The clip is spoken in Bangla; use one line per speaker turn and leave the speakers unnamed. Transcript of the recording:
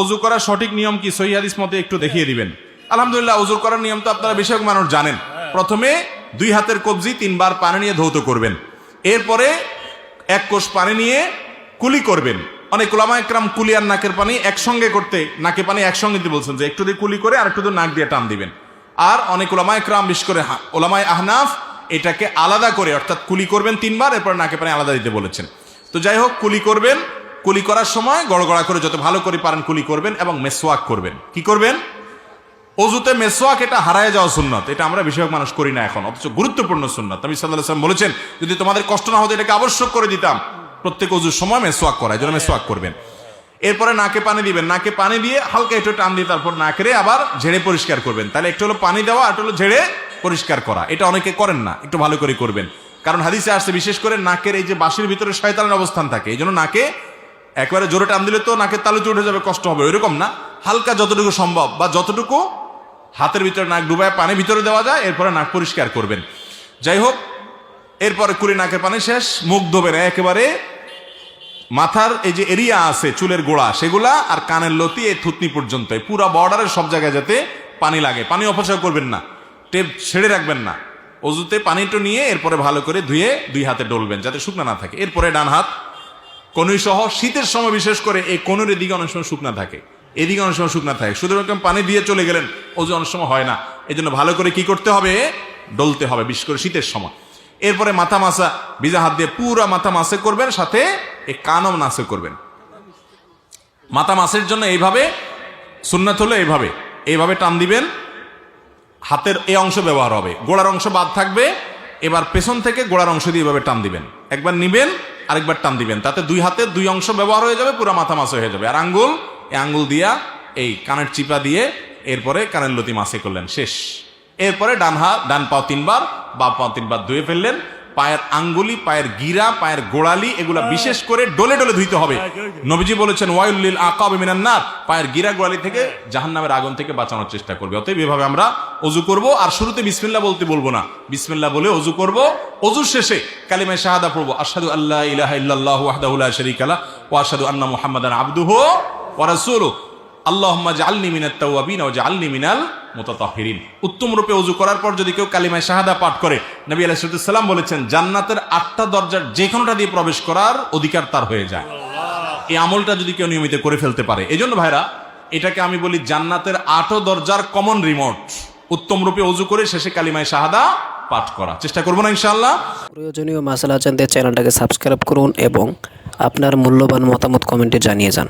অজু করার সঠিক নিয়ম কি? সহি হাদিস মতে একটু দেখিয়ে দিবেন। আলহামদুলিল্লাহ অজু করার নিয়ম তো আপনারা বেশিরভাগ মানুষ জানেন। প্রথমে দুই হাতের কবজি তিনবার পানি নিয়ে ধৌত করবেন। এরপরে এক কোষ পানি নিয়ে কুলি করবেন। অনেক ওলামা একরাম কুলি আর নাকের পানি একসঙ্গে করতে নাকে পানি একসঙ্গে দিতে বলছেন যে একটু দিয়ে কুলি করে আর একটু দিয়ে নাক দিয়ে টান দিবেন। আর অনেক ওলামা একরাম, বিশেষ করে ওলামায় আহনাফ এটাকে আলাদা করে, অর্থাৎ কুলি করবেন তিনবার, এরপর নাকে পানি আলাদা দিতে বলেছেন। তো যাই হোক, কুলি করবেন কুলি করার সময় গড়গড়া করে যত ভালো করে পারেন কুলি করবেন এবং মেসোয়াক করবেন। কি করবেন? অজুতে মেসোয়াক এটা হারায় যাওয়া সুন্নত। এটা আমরা বেশিরভাগ মানুষ করি না এখন, অথচ গুরুত্বপূর্ণ সুন্নত। আমি সাল্লাহ বলেছেন, যদি তোমাদের কষ্ট না হতো এটাকে আবশ্যক করে দিতাম। প্রত্যেক অজুর সময় মেসোয়াক করা, এই জন্য মেসোয়াক করবেন। এরপরে নাকে পানি দিবেন। নাকে পানি দিয়ে হালকা একটু টান দিয়ে তারপর নাকেরে আবার ঝেড়ে পরিষ্কার করবেন। তাহলে একটু হলো পানি দেওয়া আর হলো ঝেড়ে পরিষ্কার করা। এটা অনেকে করেন না, একটু ভালো করে করবেন। কারণ হাদিসে আসছে, বিশেষ করে নাকের এই যে বাঁশির ভিতরে শয়তানের অবস্থান থাকে, এই জন্য নাকে একবারে জোরে টান দিলে তো নাকের তালুতে উঠে যাবে, কষ্ট হবে, ওইরকম না? হালকা যতটুকু সম্ভব বা যতটুকু হাতের ভিতরে নাক ডুবায় পানি ভিতরে দেওয়া যায়, এরপরে নাক পরিষ্কার করবেন। যাই হোক, এরপরে কুড়ি নাকের পানি শেষ, মুখ ধোবেন, একেবারে মাথার এই যে এরিয়া আছে, চুলের গোড়া, সেগুলা আর কানের লতি এই থুতনি পর্যন্ত পুরা বর্ডারের সব জায়গায় যাতে পানি লাগে। পানি অপচয় করবেন না, টেপ ছেড়ে রাখবেন না। অজুতে পানিটা নিয়ে, এরপরে ভালো করে ধুয়ে দুই হাতে ডলবেন, যাতে শুকনা না থাকে। এরপরে ডান হাত কনুই সহ শীতের সময় বিশেষ করে এই কনুর এদিকে অনেক সময় শুকনা থাকে। এদিকে অনেক সময় শুকনা থাকে। এরকম পানি দিয়ে চলে গেলেন অজু অনেক সময় হয় না। এই জন্য ভালো করে কি করতে হবে? ডলতে হবে, বিশেষ করে শীতের সময়। এরপরে মাথা মাসা, ভিজা হাত দিয়ে পুরা মাথা মাসে করবেন, সাথে এই কানম নাসে করবেন। মাথা মাসের জন্য এইভাবে, সুন্নাত হলো এইভাবে। এইভাবে টান দিবেন, হাতের এই অংশ ব্যবহার হবে। গোড়ার অংশ বাদ থাকবে, এবার পেছন থেকে গোড়ার অংশ দিয়ে এভাবে টান দিবেন। একবার নিবেন আরেকবার টান দিবেন, তাতে দুই হাতে দুই অংশ ব্যবহার হয়ে যাবে, পুরো মাথা মাছ হয়ে যাবে। আর আঙ্গুল, এই আঙ্গুল দিয়া এই কানের চিপা দিয়ে এরপরে কানের লতি মাসে করলেন, শেষ। এরপরে ডান হাত, ডান পাও তিনবার, বা পাও তিনবার ধুয়ে ফেললেন পায়ের আঙ্গুলি পায়ের গিরা পায়ের গোড়ালি এগুলা বিশেষ করে ডলে ডলে ধুইতে হবে। নবীজি বলেছেন ওয়াইউল্লিল আকাব মিনান নার পায়ের গিরা গোড়ালি থেকে জাহান্নামের আগুন থেকে বাঁচানোর চেষ্টা করবে। অতএব এভাবে আমরা অজু করব আর শুরুতে বিসমিল্লা বলতে বলব না। বিসমিল্লা বলে অজু করব। অজুর শেষে কালিমায় শাহাদা পড়ব আসাদু আল্লাহ ইলাহা ইল্লাল্লাহু ওয়াহদাহু লা শারীকা লা ওয়া আশহাদু আন্না মুহাম্মাদান আবদুহু ওয়া রাসূলুহু। আল্লাহুম্মা জাআলনি মিনাত তাওয়াবিন ওয়া জাআলনি মিনাল মুতাতাহহিরিন উত্তম রূপে ওযু করার পর যদি কেউ কালিমায়ে শাহাদা পাঠ করে নবী আলাইহিস সালাম বলেছেন জান্নাতের আটটা দরজার যে কোনোটা দিয়ে প্রবেশ করার অধিকার তার হয়ে যায়। এই আমলটা যদি কেউ নিয়মিত করে ফেলতে পারে। এজন্য ভাইরা এটাকে আমি বলি জান্নাতের আটো দরজার কমন রিমোট উত্তম রূপে অজু করে শেষে কালিমায়ে শাহাদা পাঠ করা। চেষ্টা করব না ইনশাআল্লাহ।
প্রয়োজনীয় মাসালা জানতে চ্যানেলটাকে সাবস্ক্রাইব করুন এবং আপনার মূল্যবান মতামত কমেন্টে জানিয়ে যান।